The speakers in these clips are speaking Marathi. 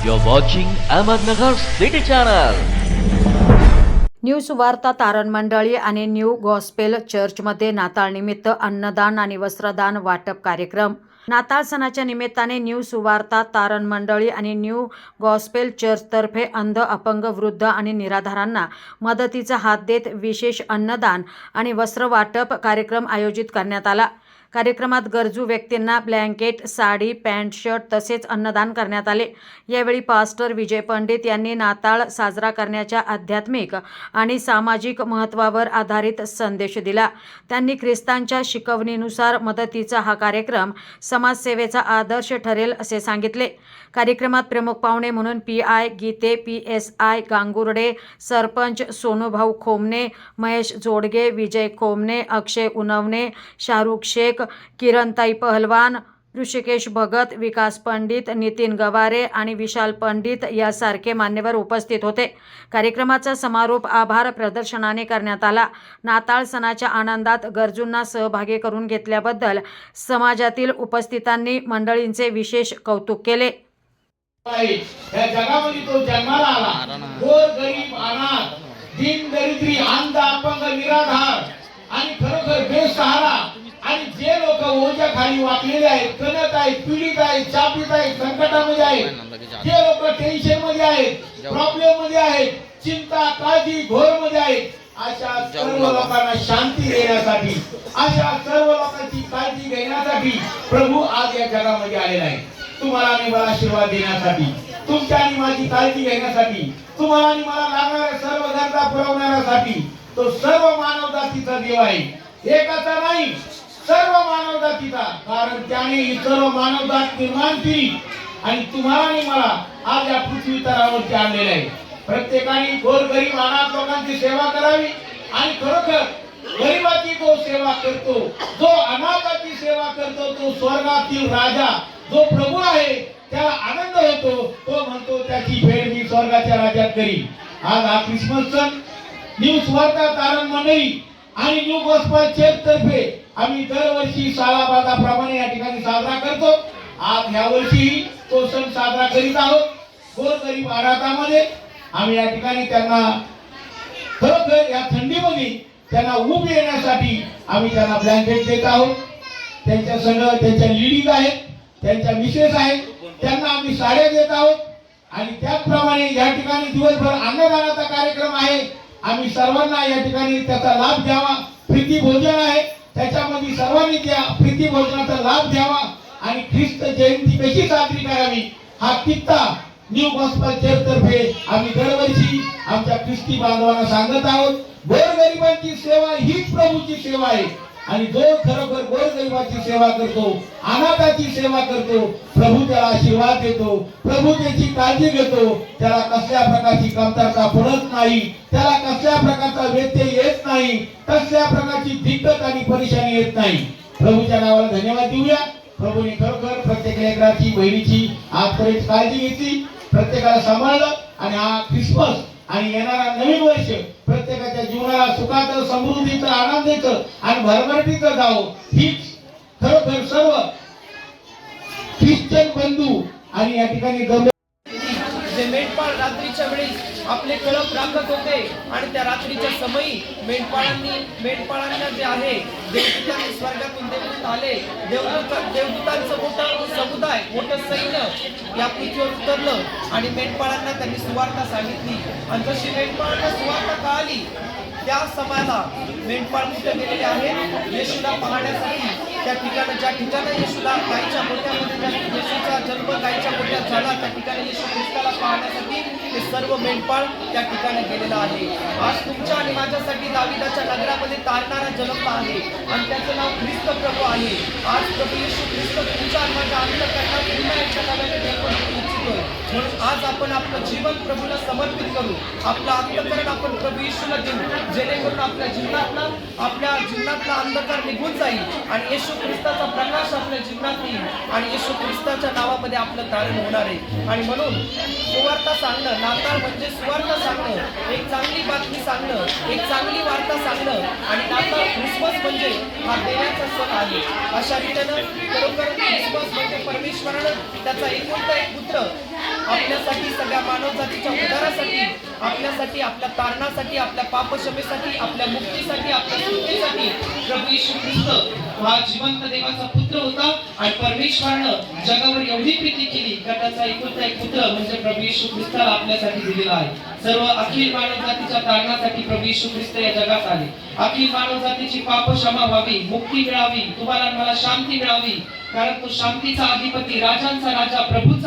You're watching Ahmednagar City Channel. New सुवार्ता तारण मंडळी आणि न्यू गॉस्पेल चर्चमध्ये नाताळनिमित्त अन्नदान आणि वस्त्रदान वाटप कार्यक्रम नाताळ सणाच्या निमित्ताने न्यू सुवार्ता तारण मंडळी आणि न्यू गॉस्पेल चर्चतर्फे अंध अपंग वृद्ध आणि निराधारांना मदतीचा हात देत विशेष अन्नदान आणि वस्त्र वाटप कार्यक्रम आयोजित करण्यात आला कार्यक्रमात गरजू व्यक्तींना ब्लँकेट साडी पॅन्ट शर्ट तसेच अन्नदान करण्यात आले. यावेळी पास्टर विजय पंडित यांनी नाताळ साजरा करण्याच्या आध्यात्मिक आणि सामाजिक महत्त्वावर आधारित संदेश दिला. त्यांनी ख्रिस्तांच्या शिकवणीनुसार मदतीचा हा कार्यक्रम समाजसेवेचा आदर्श ठरेल असे सांगितले. कार्यक्रमात प्रमुख पाहुणे म्हणून P I Gite P S I Gangurde sarpanch Sonubhau Khomne Mahesh Jodge Vijay Khomne Akshay Unavane Shahrukh Shaikh Kirantai Pahalwan Rishikesh Bhagat विकास पंडित नितीन गवारे आणि विशाल पंडित यासारखे मान्यवर उपस्थित होते. कार्यक्रमाचा समारोप आभार प्रदर्शनाने करण्यात आला. नाताळ सणाच्या आनंदात गरजूंना सहभागी करून घेतल्याबद्दल समाजातील उपस्थितांनी मंडळींचे विशेष कौतुक केले. जगामध्ये तो जन्माला आला. गोर गरीब अनाथ दीन दरिद्री अंध अपंग निराधार खाली वाकलेले आहेत कणत आहेत पीडित आहेत चापित आहेत संकटामध्ये आहेत. जे लोक टेन्शनमध्ये आहेत प्रॉब्लेममध्ये आहेत चिंता काळजी घोरमध्ये आहेत. अशा सर्व लोकांना शांती देण्यासाठी अशा सर्व लोकांची काळजी घेण्यासाठी प्रभू आज या जगामध्ये आलेला आहे. तुम्हाला आणि मला आशीर्वाद देण्यासाठी तुमच्या आणि माझी काळजी घेण्यासाठी तुम्हाला आणि मला लागणाऱ्या सर्व गरजा पुरवण्यासाठी तो सर्व मानव जातीचा देव आहे. एकाचा नाही सर्व मानव जातीचा कारण त्याने ही सर्व मानव जात निर्माण केली. आणि तुम्हाला आणि मला आज या पृथ्वी तरावरती आणलेले आहे. प्रत्येकाने गोरगरीब अनाथ लोकांची सेवा करावी आणि खरोखर गरिबाची जो सेवा करतो जो अनाथाची सेवा करतो तो स्वर्गातील राजा जो प्रभू आहे त्याला आनंद होतो तो म्हणतो त्याची भेट मी स्वर्गाच्या राज्यात करी आज हा ख्रिसमस सण न्यू स्वर्गा तारण मंडळी आणि न्यू गोस्पल चर्च तर्फे आम्ही दरवर्षी सालाबादाप्रमाणे या ठिकाणी साजरा करतो. आज ह्या तो सण साजरा करीत आहोत. गोरगरीब आराधामध्ये आम्ही या ठिकाणी त्यांना खरोखर या थंडीमध्ये त्यांना ऊब येण्यासाठी आम्ही त्यांना ब्लँकेट देत आहोत. त्यांच्या संघ त्यांच्या लिडीज आहेत त्यांच्या मिसेस आहेत त्यांना आम्ही साड्या देत आहोत. आणि त्याचप्रमाणे या ठिकाणी दिवसभर अन्नदानाचा कार्यक्रम आहे. आम्ही सर्वांना या ठिकाणी त्याचा लाभ द्यावा प्रीती भोजन आहे. त्याच्यामध्ये सर्वांनी त्या प्रीती भोजनाचा लाभ द्यावा आणि ख्रिस्त जयंती कशी साजरी करावी हा कित्ता न्यू गॉस्पल चर्च तर्फे आम्ही दरवर्षी आमच्या ख्रिस्ती बांधवांना सांगत आहोत. गोरगरिबांची सेवा हीच प्रभूची सेवा आहे. आणि जो खरोखर गोरगरिबाची सेवा करतो अनाथाची सेवा करतो प्रभू त्याला आशीर्वाद देतो प्रभू त्याची काळजी घेतो त्याला कसल्या प्रकारची कमतरता पडत नाही त्याला कसल्या प्रकारचा व्यत्यय येत नाही कसल्या प्रकारची दिक्कत आणि परेशानी येत नाही. प्रभूच्या नावाला धन्यवाद देऊया. प्रभूने खरोखर प्रत्येक लेकराची बहिणीची आजपर्यंत काळजी घेतली प्रत्येकाला सांभाळलं आणि हा ख्रिसमस आणि येणारा नवीन वर्ष प्रत्येकाच्या जीवनाला सुखाचं समृद्धीचं आनंदीचं आणि भरभराटीचं जावं. हीच खरोखर सर्व ख्रिश्चन बंधू आणि या ठिकाणी जे मेंढपाळ रात्रीच्या वेळी आपले कळप राखत होते आणि त्या रात्रीच्या समयी मेंढपाळांनी मेंढपाळांना जे आहे देवदूतांनी स्वर्गातून देवदूत आले. देवदूत देवदूतांचं मोठं समुदाय मोठं सैन्य या पृथ्वीवर उतरलं आणि मेंढपाळांना त्यांनी सुवार्ता सांगितली. आणि जशी मेंढपाळांना सुवार्ता कळाली त्या समयाला मेंढपाळ कुठे गेलेले आहेत. येशूला पाहण्यासाठी त्या ठिकाणी ज्या ठिकाणी येशूला गायच्या मोठ्यामध्ये ज्या येशूचा जन्म गायच्या मोठ्यात झाला त्या ठिकाणी येशू ख्रिस्ताला पाहण्यासाठी ते सर्व मेंढपाळ त्या ठिकाणी गेलेला आहे. आज तुमच्या आणि माझ्यासाठी दाविदाच्या नगरामध्ये तारणारा जन्मला आहे. आणि त्याचं नाव ख्रिस्त प्रभू आहे. आज प्रभू येशू ख्रिस्त तुमच्या आणि माझ्या अंतकरणात पुन्हा एकदा नव्याने निर्माण इच्छितोय म्हणून आज आपण आपलं जीवन प्रभूला समर्पित करू. आपलं अंतकरण आपण प्रभू येशूला देऊ. जेणेकरून आपल्या जीवनातला आपल्या जीवनातला अंधकार निघून जाईल आणि येशू ख्रिस्ताचा प्रकाश आपल्या जीवनात येईल. आणि येशू ख्रिस्ताच्या नावामध्ये आपलं तारण होणार आहे. आणि म्हणून सुवार्ता सांगणं नाताळ म्हणजे सुवार्थ सांगणं. एक चांगली बातमी सांगणं एक चांगली वार्ता सांगणं आणि नाताळ ख्रिसमस म्हणजे हा देण्याचा सण आहे. अशा रीतीनं खरोखर ख्रिसमस म्हणजे परमेश्वरानं त्याचा एकुलता एक पुत्र आपल्यासाठी मानव जातीच्या उद्धारासाठी आपल्यासाठी आपल्या तारणासाठी आपल्या पापक्षमेसाठी आपल्या मुक्तीसाठी आपल्या सुटकेसाठी प्रभू येशू ख्रिस्त हा जिवंत देवाचा पुत्र होता आणि परमेश्वरानं जगावर एवढी प्रीती केली का त्याचा एकुलता एक पुत्र म्हणजे प्रभू येशू ख्रिस्ताला आपल्यासाठी दिलेला आहे. सर्व अखिल मानव जातीच्या कारणासाठी प्रभू येशू ख्रिस्त या जगात आले. अखिल मानव जातीची पाप क्षमा व्हावी मुक्ती मिळावी तुम्हाला मला शांती मिळावी कारण तो शांतीचा अधिपती राजांचा राजा प्रभू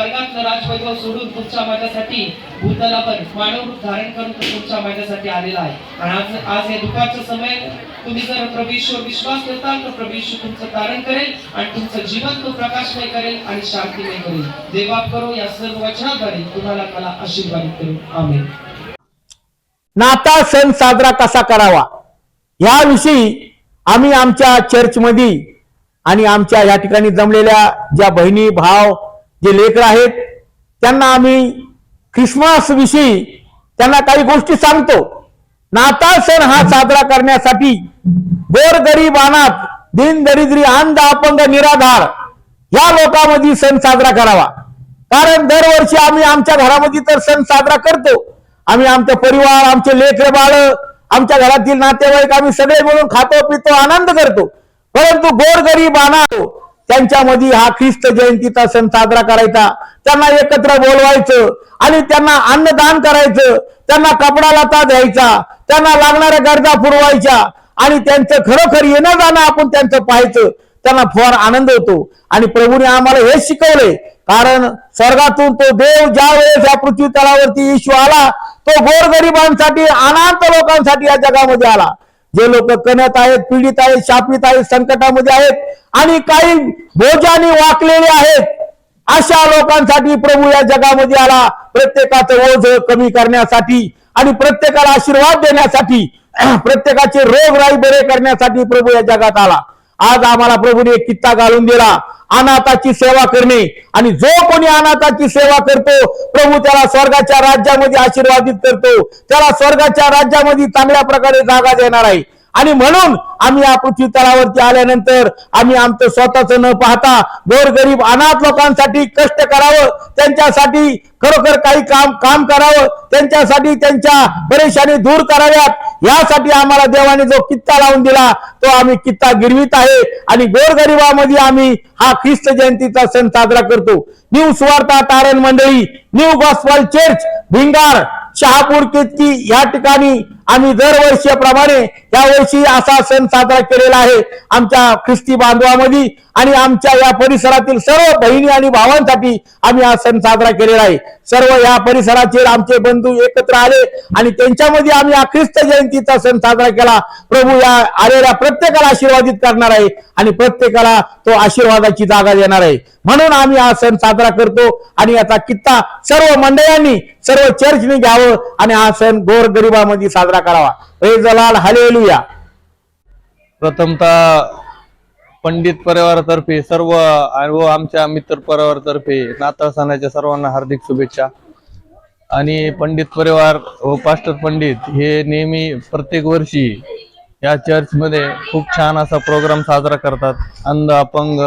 स्वर्गातलं राजवैभव सोडून तुमच्या माझ्यासाठी भूतलावर मानव रूप धारण करून तो तुमच्या माझ्यासाठी आलेला आहे. आणि आज आज या दुपारचा समय तुम्ही जर प्रभीश्वर विश्वास ठेवताल तर प्रभू तुमचं तारण करेल आणि तुमचं जीवन तो प्रकाशमय करेल आणि शांतीमय करेल. देवाप करो या सर्व वचनाद्वारे तुम्हाला मला आशीर्वादित करू आम्ही नाताळ सण साजरा कसा करावा? याविषयी आम्ही आमच्या चर्चमध्ये आणि आमच्या या ठिकाणी जमलेल्या ज्या बहिणी भाव जे लेकर आहेत त्यांना आम्ही ख्रिसमस विषयी त्यांना काही गोष्टी सांगतो. नाताळ सण हा साजरा करण्यासाठी गोरगरीब अनाथ दिन दरिद्री अंध अपंग निराधार या लोकांमध्ये सण साजरा करावा. कारण दरवर्षी आम्ही आमच्या घरामध्ये तर सण साजरा करतो. आम्ही आमचा परिवार आमचे लेकर बाळ आमच्या घरातील नातेवाईक आम्ही सगळे मिळून खातो पितो आनंद करतो. परंतु गोरगरीब अनाथ त्यांच्यामध्ये हा ख्रिस्त जयंतीचा सण साजरा करायचा. त्यांना एकत्र बोलवायचं आणि त्यांना अन्नदान करायचं. त्यांना कपडा लता द्यायचा. त्यांना लागणाऱ्या गरजा पुरवायच्या. आणि त्यांचं खरोखर येणं जाणं आपण त्यांचं पाहायचं. त्यांना फार आनंद होतो. आणि प्रभूने आम्हाला हे शिकवले कारण स्वर्गातून तो देव ज्या वेळेस या पृथ्वी तळावरती ईश्व आला तो गोरगरिबांसाठी अनाथ लोकांसाठी या जगामध्ये आला. जे लोक कणत आहेत पीडित आहेत शापित आहेत संकटामध्ये आहेत आणि काही भोजाने वाकलेले आहेत. अशा लोकांसाठी प्रभू या जगामध्ये आला. प्रत्येकाचं ओझ कमी करण्यासाठी आणि प्रत्येकाला आशीर्वाद देण्यासाठी प्रत्येकाचे रोगराई बरे करण्यासाठी प्रभू या जगात आला. आज आम्हाला प्रभूने एक कित्ता घालून दिला. अनाथाची सेवा करणे आणि जो कोणी अनाथाची सेवा करतो प्रभू त्याला स्वर्गाच्या राज्यामध्ये आशीर्वादित करतो. त्याला स्वर्गाच्या राज्यामध्ये चांगल्या प्रकारे जागा देणार आहे. आणि म्हणून आम्ही या पृथ्वी तळावरती आल्यानंतर आम्ही आमचं स्वतःच न पाहता गोरगरीब अनाथ लोकांसाठी कष्ट करावं त्यांच्यासाठी खरोखर काही काम काम करावं त्यांच्यासाठी त्यांच्या परेशानी दूर कराव्यात यासाठी आम्हाला देवाने जो कित्ता लावून दिला तो आम्ही कित्ता गिरवित आहे. आणि गोरगरिबामध्ये आम्ही हा ख्रिस्त जयंतीचा सण साजरा करतो. न्यू सुवार्ता तारण मंडळी new gospel church Bhingar Shahapur Ketaki या ठिकाणी आम्ही दरवर्षीप्रमाणे यावर्षी असा सण साजरा केलेला आहे. आमच्या ख्रिस्ती बांधवामध्ये आणि आमच्या या परिसरातील सर्व बहिणी आणि भावांसाठी आम्ही हा सण साजरा केलेला आहे. सर्व या परिसराचे आमचे बंधू एकत्र आले आणि त्यांच्यामध्ये आम्ही हा ख्रिस्त जयंतीचा सण साजरा केला. प्रभू या आलेल्या प्रत्येकाला आशीर्वादित करणार आहे आणि प्रत्येकाला तो आशीर्वादाची जागा देणार आहे. म्हणून आम्ही हा सण साजरा करतो आणि याचा कित्ता सर्व मंडळांनी सर्व चर्चने घ्यावं आणि हा सण गोरगरिबामध्ये साजरा करावा. हे जलाल हलेलुया. प्रथमतः पंडित परिवारातर्फे सर्व व आमच्या मित्र परिवारातर्फे नाताळ सणाच्या सर्वांना हार्दिक शुभेच्छा. आणि पंडित परिवार व पास्टर पंडित हे नेहमी प्रत्येक वर्षी या चर्चमध्ये खूप छान असा प्रोग्राम साजरा करतात. अंध अपंग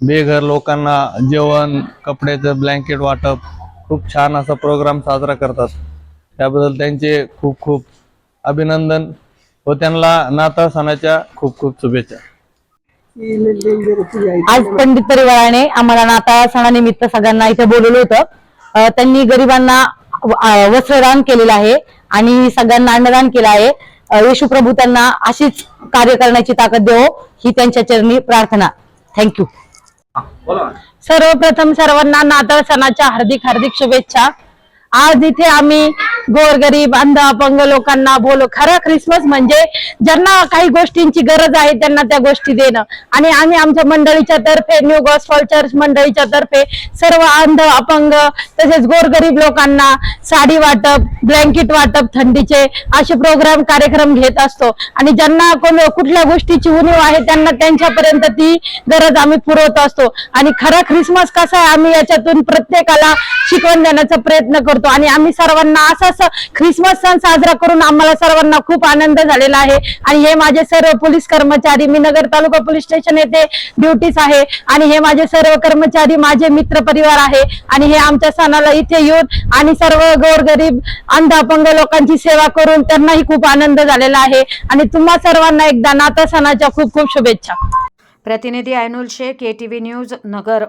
बेघर लोकांना जेवण कपड्याचं ब्लँकेट वाटप खूप छान असा प्रोग्राम साजरा करतात. त्याबद्दल त्यांचे खूप खूप अभिनंदन व त्यांना नाताळ सणाच्या खूप खूप शुभेच्छा. आज पंडित परिवाराने आम्हाला नाताळ सणानिमित्त सगळ्यांना इथे बोलवलं होतं. त्यांनी गरिबांना वस्त्रदान केलेलं आहे आणि सगळ्यांना अन्नदान केलं आहे. येशू प्रभू त्यांना अशीच कार्य करण्याची ताकद देवो ही त्यांच्या चरणी प्रार्थना. थँक्यू सर्वप्रथम सर्वांना नाताळ सणाच्या हार्दिक हार्दिक शुभेच्छा. आज इथे आम्ही गोरगरीब अंध अपंग लोकांना बोलो. खरं ख्रिसमस म्हणजे ज्यांना काही गोष्टींची गरज आहे त्यांना त्या गोष्टी देणं. आणि आम्ही आमच्या मंडळीच्या तर्फे न्यू गॉस्फॉल चर्च मंडळीच्या तर्फे सर्व अंध अपंग तसेच गोरगरीब लोकांना साडी वाटप ब्लँकेट वाटप थंडीचे असे प्रोग्राम कार्यक्रम घेत असतो. आणि ज्यांना कोण कुठल्या गोष्टीची उणीव आहे त्यांना त्यांच्यापर्यंत ती गरज आम्ही पुरवत असतो. आणि खरा ख्रिसमस कसा आहे आम्ही याच्यातून प्रत्येकाला शिकवण देण्याचा प्रयत्न करतो. आणि आम्ही सर्वांना असा असं ख्रिसमस सण साजरा करून आम्हाला सर्वांना खूप आनंद झालेला आहे. आणि हे माझे सर्व पोलीस कर्मचारी मी नगर तालुका पोलीस स्टेशन येथे ड्युटीस आहे. आणि हे माझे सर्व कर्मचारी माझे मित्र परिवार आहे. आणि हे आमच्या सणाला इथे येऊन आणि सर्व गोरगरीब अंध अपंग लोकांची सेवा करून त्यांनाही खूप आनंद झालेला आहे. आणि तुम्हा सर्वांना एकदा नाता सणाच्या खूप खूप शुभेच्छा. प्रतिनिधी ऐनुल शेख एटीव्ही न्यूज नगर.